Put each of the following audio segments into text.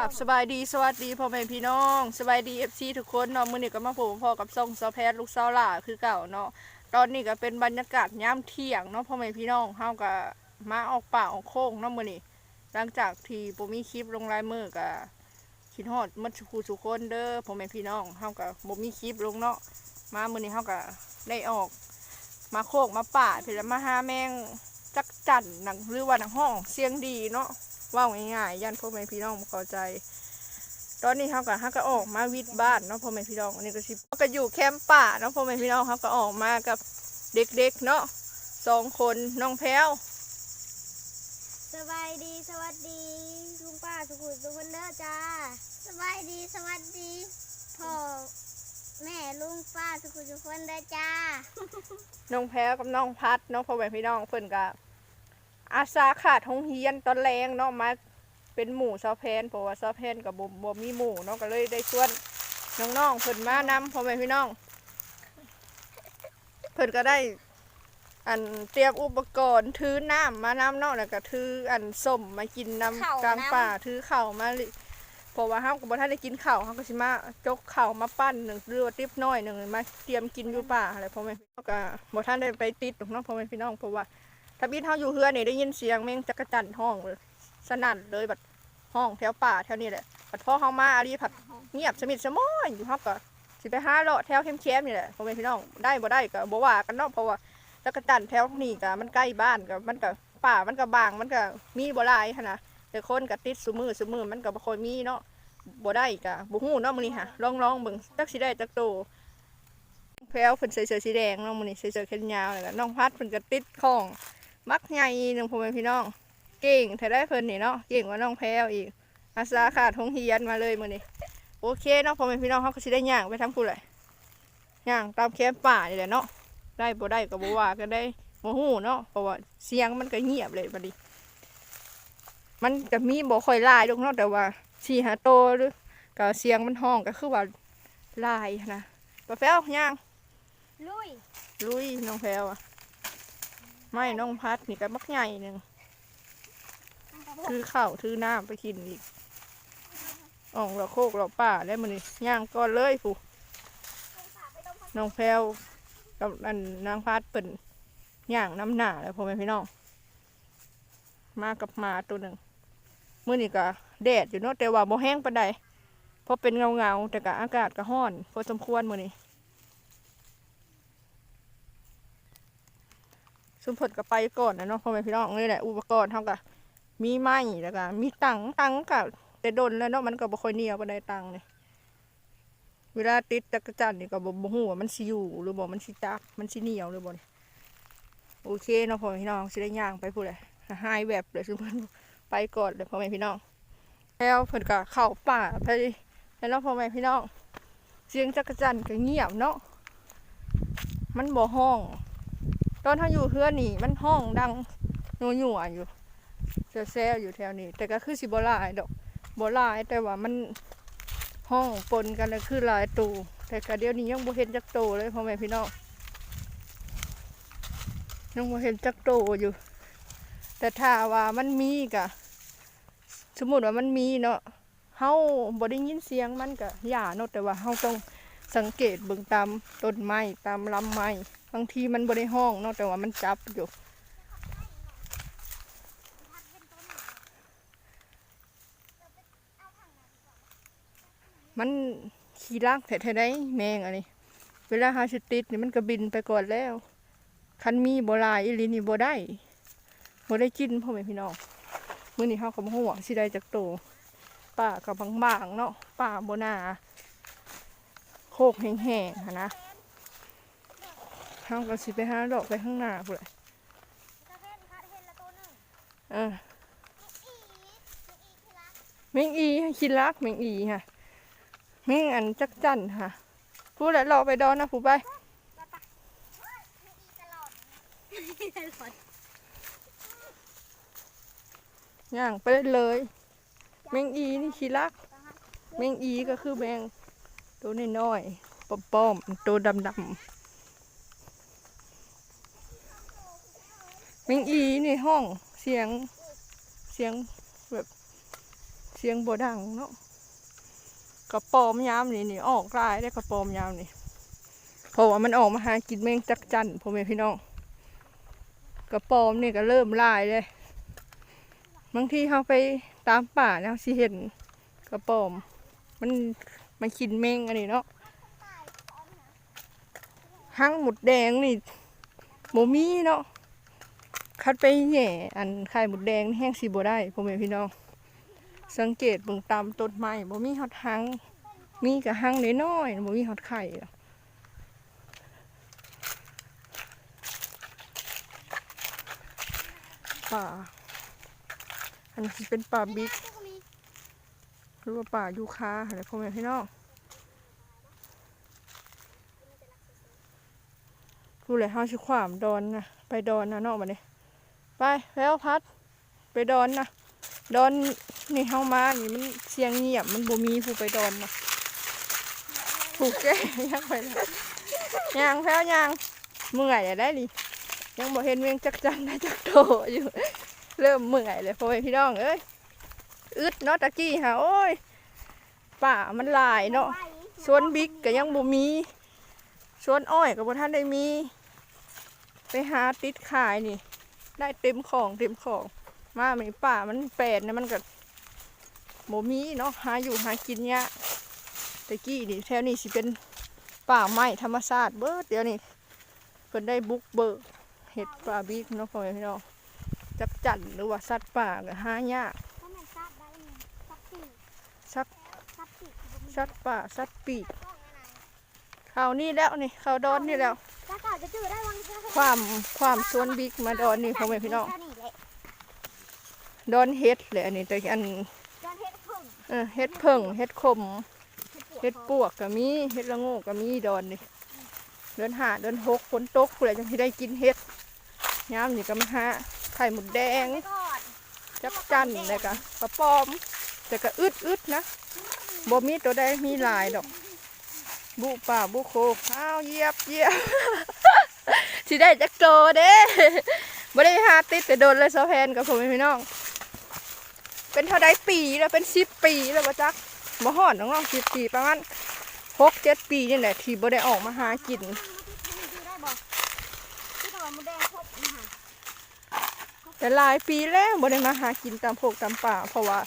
กับสบายดีสวัสดีพ่อแม่พี่น้องสบายดีเอฟซีทุกคนเนาะมื้อนี้ก็มาพบพ่อกับซ่งซอแพทลูกสาวหล่าคือเก่าเนาะตอนนี้ก็เป็นบรรยากาศยามเที่ยงเนาะพ่อแม่พี่น้องเฮาก็มาออกป่าออกโค้งเนาะมื้อนี้หลังจากที่บ่มีคลิปลงลายมือก็คิดฮอดมัดสุขสุกคนเด้อพ่อแม่พี่น้องเฮาก็บ่มีคลิปลงเนาะมามื้อนี้เฮาก็ได้ออก มาโคกมาป่าเพื่อมาหาแมงจักจั่นหนังหรือว่าหนังห้องเสียงดีเนาะ ว่าง่ายๆยันพ่อแม่พี่น้องบ่เข้าใจ ตอนนี้เขาก็เขาก็ออกมาวิดบ้านเนาะพ่อแม่พี่น้องอันนี้ก็สิเขาก็อยู่แคมป์ป่าเนาะพ่อแม่พี่น้องเขาก็ออกมากับเด็กๆเนาะสองคนน้องแพ้วสบายดีสวัสดีลุงป้าสุขุมสุขคนเด้อจ้าสบายดีสวัสดีพ่อแม่ลุงป้าสุขุมสุขคนเด้อจ้าน้องแพ้วกับน้องพัดเนาะพ่อแม่พี่น้องเพิ่นก็ อาสาขาดห้องเฮียนตอนแรงเนาะมาเป็นหมู่ซอแพนเพราะว่าซอแพนกับบ่บ่มีหมู่เนาะก็เลยได้ชวนน้องๆเพิ่นมานำพ่อแม่พี่น้อง เพิ่นก็ได้ อันเตรียมอุปกรณ์ถือน้ำมานำเนาะแล้วก็ถืออันส้มมากินน้ำกลางป่าถือข้าวมาลิเพราะว่าเฮาก็บ่ทันได้กินข้าวเฮาก็สิมาจกข้าวมาปั้นหนึ่งหรือว่าติ๊บน้อยหนึ่งมาเตรียมกินอยู่ป่าอะไรพ่อแม่พี่น้องก็บ่ทันได้ไปติดหรอกเนาะพ่อแม่พี่น้องเพราะว่า ถ้าบิดเฮาอยู่เฮือนนี่ได้ยินเสียงแมงจักรจั่นห้องเลยสนั่นเลยบัดห้องแถวป่าแถวนี้แหละบัดพ่อเฮามาอารีผัดเงียบสมิทสมอยอยู่เฮาก็สิไปหาเลาะแถวเข้มๆนี่แหละพ่อแม่พี่น้องได้บ่ได้ก็บ่ว่ากันเนาะเพราะว่าจักรจันแถวนี้ก็มันใกล้บ้านก็มันก็ป่ามันก็บางมันก็มีบ่หลายหั้นนะแต่คนก็ติดซุมือซุมือมันก็บ่ค่อยมีเนาะบ่ได้ก็บ่ฮู้เนาะมื้อนี้ค่ะลองลองเบิ่งจักสิได้จักโตแพรวเพิ่นใส่เสื้อสีแดงเนาะมื้อนี้ใส่เสื้อแขนยาวแล้วก็น้องพัดเพิ่นก็ติดของ มักใหญ่หนึงพ่อแม่พี่น้อง เก่งแท้ได้เพิ่นนี่เนาะเก่งกว่าน้องแพรวอีกอาสาขาดทงเฮียนมาเลยมื้อนี้โอเคเนาะพ่อแม่พี่น้องเฮาก็สิได้ย่างไปทำผู้ใดย่างตามแคมป์ป่านี่แหละเนาะได้บ่ได้ก็บ่ว่ากันได้บ่ฮู้เนาะเพราะว่าเสียงมันก็เงียบเลยบัดนี้ มันก็มีบ่ค่อยหลายดอกเนาะแต่ว่าสี่หาโตหรือก็เสียงมันห้องก็คือว่าหลายนะปลาแฟวย่างลุยลุยน้องแฟวอะ ไม่น้องพัดนี่ก็มักใหญ่หนึงถือข้าวถือน้ำไปกินอีกอ่องเราโคกเราป่าได้มื้อนี้ย่างก่อนเลยผู้น้องแพรวกับอันนางพัดเป็นย่างน้ำหนาเลยพ่อแม่พี่น้องมากับหมาตัวหนึ่งมื้อนี้ก็แดดอยู่เนาะแต่ว่าบ่แห้งปานใดเพราะเป็นเงาเงาๆแต่ก็อากาศก็ร้อนพอสมควรมื้อนี้ สุมผลก็ไปก่อนนะเนาะพ่อแม่พี่น้องนี่แหละอุปกรณ์เท่ากับมีไม้แล้วก็มีตังตังกับแต่ดนแล้วเนาะมันก็บ่ค่อยเหนียวปานใดตังเนี่ยเวลาติดจักรจันนี่ก็บ่บ่ฮู้ว่ามันสิอยู่หรือบ่มันสิจักมันสิเหนียวหรือบ่นี่โอเคเนาะพ่อแม่พี่น้องสิได้ย่างไปพู้นแหละหายแบบเลยซุเพิ่นไปก่อนเลยพ่อแม่พี่น้องแล้วเพิ่นก็เข้าป่าไปแล้วพ่อแม่พี่น้องเสียงจักรจันก็เงียบเนาะมันบ่ห้อง ตอนเฮาอยู่เฮือนนี่ มันห้องดังนัวๆอยู่แซ่ๆอยู่แถวนี้ แต่ก็คือสิบลายดอกบลายแต่ว่ามันห้องปนกันเลยคือหลายตูแต่กะเดี๋ยวนี้ยังบ่เห็นจักโตเลยพ่อแม่พี่น้องยังบ่เห็นจักโตอยู่ แต่ถ้าว่ามันมีกะ สมมุติว่ามันมีเนาะเฮาบ่ได้ยินเสียงมันกะย่าเนาะแต่ว่าเฮาต้องสังเกตเบิ่งตามต้นไม้ตามลำไม้ บางทีมันบ่ได้ห้องเนาะแต่ว่ามันจับอยู่มันขี้รักแท้ๆได้แมงอันนี้เวลาหาสิติดนี่มันก็บินไปก่อนแล้ว คันมีโบลายอีหลีนี่บ่ได้โบได้กินพ่อแม่พี่น้องมื้อนี้เฮาก็บ่ฮู้ว่าสิได้จักโตป่าก็บบางๆเนาะป่าโบนาโคกแห้งๆนะ เฮาก็สิไปหาดอกไปข้างหน้าพุ่นเพ่นคัดเละตัวหนึ่งเอออีอีที่รักแมงอีคิดรักแมงอีค่ะแมงอันจักจั่นค่ะพูดแล้วราไปดอนนะผู้ไปอย่างไปเลยแมงอีนี่ขี้รักแมงอีก็คือแมงตัวน้อยๆป้อมๆตัวดำๆ แมงอีนี่ห้องเสียงเสียงแบบเสียงบดังเนาะกระปอมยามนี่นี่ออกลายได้กระปอมยามนี่เพราะว่ามันออกมาหากินแมงจักจันพ่อแม่พี่น้องกระปอมนี่ก็เริ่มลายเลยบางทีเขาไปตามป่าแล้วสิเห็นกระปอม มันมันกินแมงอันนี้เนาะหั่งหมุดแดงนี่โมมีเนาะ คัดไปแหย่อันไข่หมุดแดงแห้งสีบ่ได้พ่อแม่พี่น้อง สังเกตเบิ่งตามต้นไม้บ่มีฮอดหัง มีกระหังน้อยๆบ่มีฮอดไข่อกป่า อันนี้เป็นป่าบิ๊กหรือว่าป่ายูคาอะไรพ่อแม่พี่น้องพูดเลยเฮาสิขวามดอนนะไปดอนนะนอกมาเนี่ย ไปแล้วพัด ไปดอนนะดอนนี่เฮามานี่มันเสียงเงียบมันบ่มีผู้ไปดอนนะผูกแก้ยังไปแล้วยังแพ้วยังเมื่อยอะได้ดิยังบ่เห็นเวียงจักจันนะจักโตอยู่ เริ่มเมื่อยเลยพ่อแม่พี่น้องเอ้ยอึดเนาะตะกี้ฮะโอ้ยป่ามันหลายเนาะสวนบิ๊กก็ยังบ่มีสวนอ้อยก็บ่ทันได้มี ไปหาติดขายนี่ ได้เต็มของเต็มของ มาไม่ป่ามันแปดนะมันก็บ่มีเนาะหาอยู่หากินยากตะกี้นี่แถวนี้สิเป็นป่าไม้ธรรมชาติเบิดเดี๋ยวนี้เพิ่นได้บุกเบิกเห็ดป่าบิ๊กเนาะพ่อแม่พี่น้องจักจั่นหรือว่าสัตว์ป่าก็หายากก็แม่นซับได้ไงซับปีกสัตว์ซับปีกคือบ่มีสัตว์ป่าสัตว์ปีกกล้องอะไรข่าวนี้แล้วนี่ข่าวดอนนี่แล้วถ้าเก่า จะจื้อได้วังเจ้ความความสวนบิ๊กมาดอนนี่พ่อแม่พี่น้องดอนเฮ็ดเลยอันนี้แต่อันเฮ็ดเออเฮ็ดเพิ่งเฮ็ดขมเฮ็ดปวกก็มีเฮ็ดละโงกก็มีดอนนี่เดินหาเดินหกฝนตกผู้ใดจังสิได้กินเฮ็ดยามนี่ก็มาหาไข่หมดแดงจักจันแล้วก็กระป๋อม แต่ก็อึดอึดๆนะบ่มีตัวใดมีหลายดอกบุป่าบุโคกอ้าวเยียบเยียบ สิได้จักโตเด้บ่ได้หาติดแต่โดนเลยโซแพนกับผมพี่น้อง เป็นเท่าใดปีแล้วเป็นสิบปีแล้วบ่จักบ่ฮอดน้องสิบปีประมาณหกเจ็ดปีนี่แหละที่บ่ได้ออกมาหากินตะวันมดแดงครบนี่ค่ะแต่หลายปีแล้วบ่ได้มาหากินตามพวกตามป่า เพราะว่า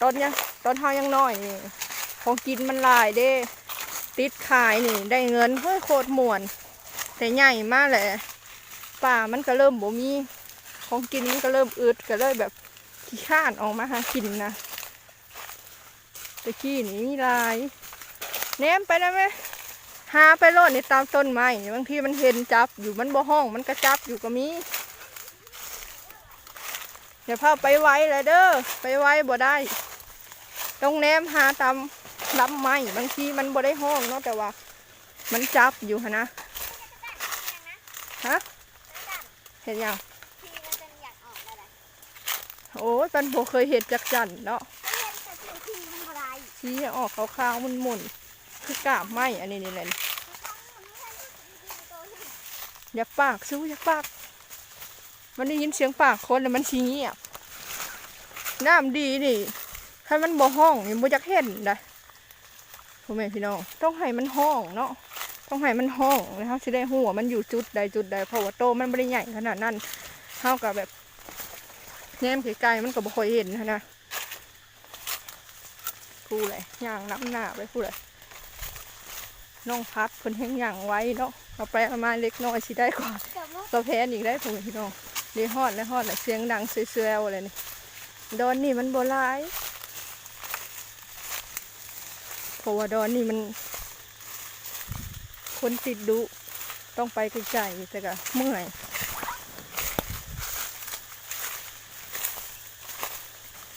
ตอนยังตอนเฮายังน้อยนี่ของกินมันหลายเด้ ติดขายนี่ ได้เงินเฮ้ยโคตรม่วน แต่ใหญ่มากแหละป่ามันก็เริ่มบ่มีของกินมันก็เริ่มอึดก็เลยแบบขี้ข้านออกมาหากินนะตะกี้นี่มีลายแนมไปได้ไหมหาไปโลดนี่ตามต้นไม้บางทีมันเห็นจับอยู่มันบ่ห้องมันก็จับอยู่ก็มีเดี๋ยวพาไปไว้เลยเด้อไปไว้บ่ได้ต้องแนมหาตามลำไม้บางทีมันบ่ได้ห้องเนาะแต่ว่า มันจับอยู่นะ ฮะเห็นยังทีมันจะอยากออกได้เลยโอ้ยปันโบเคยเห็นจักจันเนาะชี้ออกขาวๆมันหมุนคือกาบไม้อันนี้นี่แหละนี่อยากปากสู้อยากปาก มันได้ยินเสียงปากคนแล้วมันชี้เงียบน้ำดีนี่ถ้ามันบ่ห้องนี่บ่อยากเห็นได้พ่อแม่พี่น้องต้องให้มันห้องเนาะ ต้องให้มันห้องนะครับสิได้หัวามันอยู่จุดใดจุดใดเพราะว่าโตมันไม่ได้ใหญ่ขนาดนั้นเท่ากับแบบแนมไกลๆมันก็บ่ค่อยเห็นหั้นนะผู้เลยย่างน้ำหน้าไปผู้เลยน้องพัดเพิ่นแห้งย่างไว้เนาะเอาไปเอามาเล็กน้อยสิได้กว่าเกือบว่าตัวแพนอีกได้ผมพี่น้องเดี๋ยวฮอดแล้วฮอดแล้วเสียงดังเสียวๆเลยนี่ดอนนี่มันโบรายเพราะว่าดอนนี่มัน คนติดดุ ต้องไปไกลๆแต่ก็เมื่อย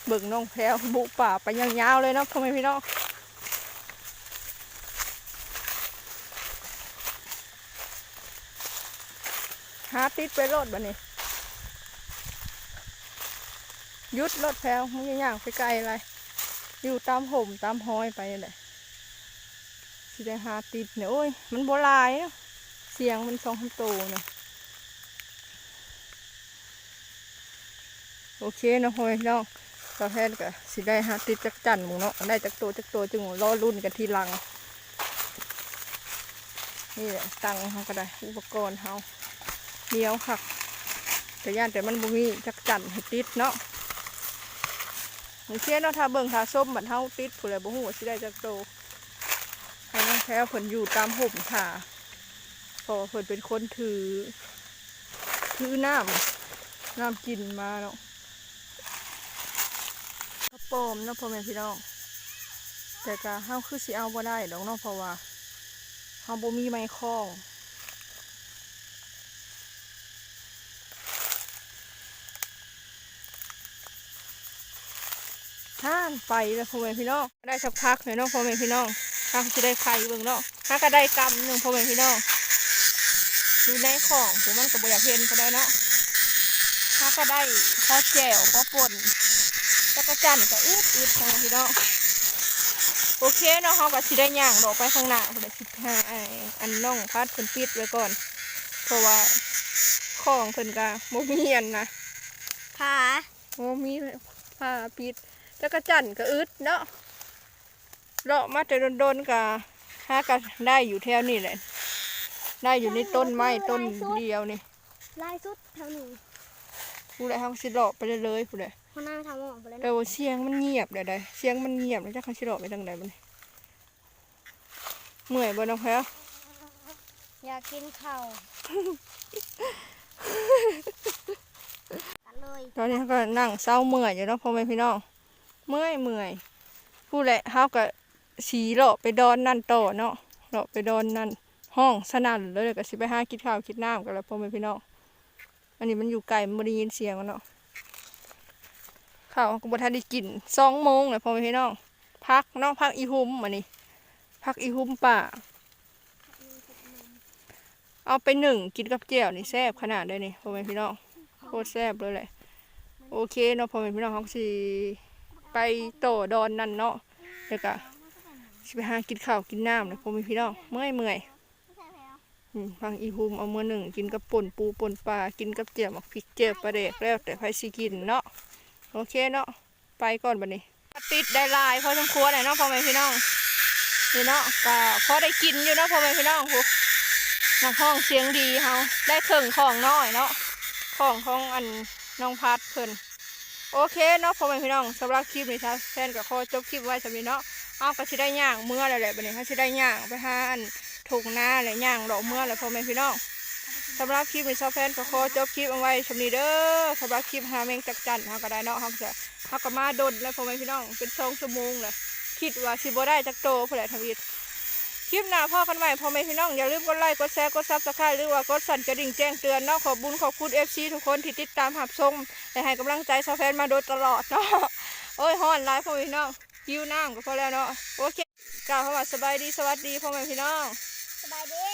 เบิ่งน้องแพรวบุกป่าไปยาวๆเลยเนาะพ่อแม่พี่น้องหาติดไปรถบ่นี่ยุดรถแพรวมันย่างไปไกลอะไรอยู่ตามห่มตามห้อยไปนั่นแหละ สิได้หาติดเนี่ยโอ้ย มันโบลายเนาะเสียงมันสองคำโตเนาะโอเคนะพ่อแม่พี่น้องสาแพนก็สิได้หาติดจักจันหมูเนาะได้จักโตจักโตจึงรอรุ่นกันทีหลัง นี่แหละตังเขาก็ได้ อุปกรณ์เขาเหนียวค่ะแต่ย่านแต่มันบ่มีจักจันให้ติดเนาะอย่างเช่นเนาะถ้าเบิ่งถ้าส้มบัดเฮาติดผู้ใดบ่ฮู้ว่าสิได้จักโต แพ้วเพิ่นอยู่ตามห่มค่ะเพราะว่าเพิ่นเป็นคนถือ ถือน้ำน้ำกินมาเนาะกระโปมเนาะพ่อแม่พี่น้อง แต่ก็เฮาคือสิเอาบ่ได้ดอกเนาะเพราะว่าเฮาบ่มีไม้คล้องท่านไปแล้วพ่อแม่พี่น้องได้สักพักหน่อยเนาะพ่อแม่พี่น้อง ถ้าจะได้ไข่เบิ่งเนาะถ้าก็ได้กำหนึ่งพ่อแม่พี่น้องอยู่ในของผมมันก็บ่อยากเห็นก็ได้เนาะถ้าก็ได้พอแจ่วพอป่นจักรจันทร์ก็อึดอึดพ่อแม่พี่น้องโอเคเนาะเขาก็สิได้ย่างดอกไปข้างหน้าคนละสิบห้าไอ้อันน้องพัดเพิ่นปิดไว้ก่อน เพราะว่าของเพิ่นก็บ่มีอันนะผาโอ้มีผ้าปิดจักรจันทร์ก็อึดเนาะ เลาะมาแต่โดนๆกะหาก็ได้อยู่แถวนี้แหละ ได้อยู่ในต้นไม้ต้นเดียวนี่ลายสุดเท่านี้ผู้ใดเขาสิเลาะไปเลยๆผู้ใดเขานั่งทำหมอกไปแล้วแต่ว่าเสียงมันเงียบเดี๋ยวใดเสียงมันเงียบแล้วจักเขาสิเลาะไปทางใดมันเมื่อยบ่น้องแพ้วอยากกินข้าวกันเลยตอนนี้เขาก็นั่งเศร้าเมื่อยอยู่เนาะพ่อแม่พี่น้อง เมื่อยเมื่อยผู้ใดเขาก็ สีเลาะไปดอนนั่นต่อเนาะเลาะไปดอนนั่นห้องสนั่นเลยเดี๋ยวก็สิไปหากินข้าวกินน้ำกันแล้วพ่อแม่พี่น้องอันนี้มันอยู่ไกลมันบ่ได้ยินเสียงมันเนาะข้าวก็บ่ทันได้กินสองโมงเลยพ่อแม่พี่น้องพักเนาะพักอีหุมมานี่พักอีหุมป่าเอาไปหนึ่งกินกับเจียวนี่แซ่บขนาดเลยนี่พ่อแม่พี่น้องโคตรแซ่บเลยแหละโอเคเนาะพ่อแม่พี่น้องขาก็สิไปโตดอนนั่นเนาะเดี๋ยวก็สิ ไปหากินข้าวกินน้ำเลยพ่อแม่พี่น้องเมื่อยเมื่อยฟังอีฮูมเอามือหนึ่งกินกับป่นปูป่นปลากินกับเจียมักพริกเจียปลาเด็กแล้วแต่ไผสิกินเนาะโอเคเนาะไปก่อนบัดนี้ติดได้ลายพอสมควรเลยเนาะพ่อแม่พี่น้องนี่เนาะก็พอได้กินอยู่เนาะพ่อแม่พี่น้องพวกนักห้องเสียงดีเฮาได้เครื่องของน้อยเนาะของของอันน้องพัดเพิ่นโอเคเนาะพ่อแม่พี่น้องสำหรับคลิปนี้ท่าแฟนก็ขอจบคลิปไว้สำหรับนี้เนาะ เอาก็สิได้ย่างเมื่อแล้วแหละบัดนี้เขาสิได้ย่างไปหาอันถูกหน้าและย่างดอกเมื่อและพ่อแม่พี่น้องสำหรับคลิปนี้ชาวแฟนก็ขอจบคลิปเอาไว้ชมนี้เด้อสำหรับคลิปหาแมงจักจันเฮาก็ได้เนาะเฮาจะเฮาก็มาดนแล้วพ่อแม่พี่น้องเป็นสองชั่วโมงเลยคิดว่าสิบได้จักโตผู้ใดทวีตคลิปหน้าพ่อกันใหม่พ่อแม่พี่น้องอย่าลืมกดไลค์กดแชร์กดซับสไครต์หรือว่ากดสั่นกระดิ่งแจ้งเตือนเนาะขอบบุญขอบคุณ FC ทุกคนที่ติดตามหับชมและให้กำลังใจชาวแฟนมาโดยตลอดเนาะโอ้ยฮอนหลายพ่อแม่พี่น้อง หิวน้ำก็พอแล้วเนาะโอเคกล่าวคำว่าสบายดีสวัสดีพ่อแม่พี่น้อง สบายดี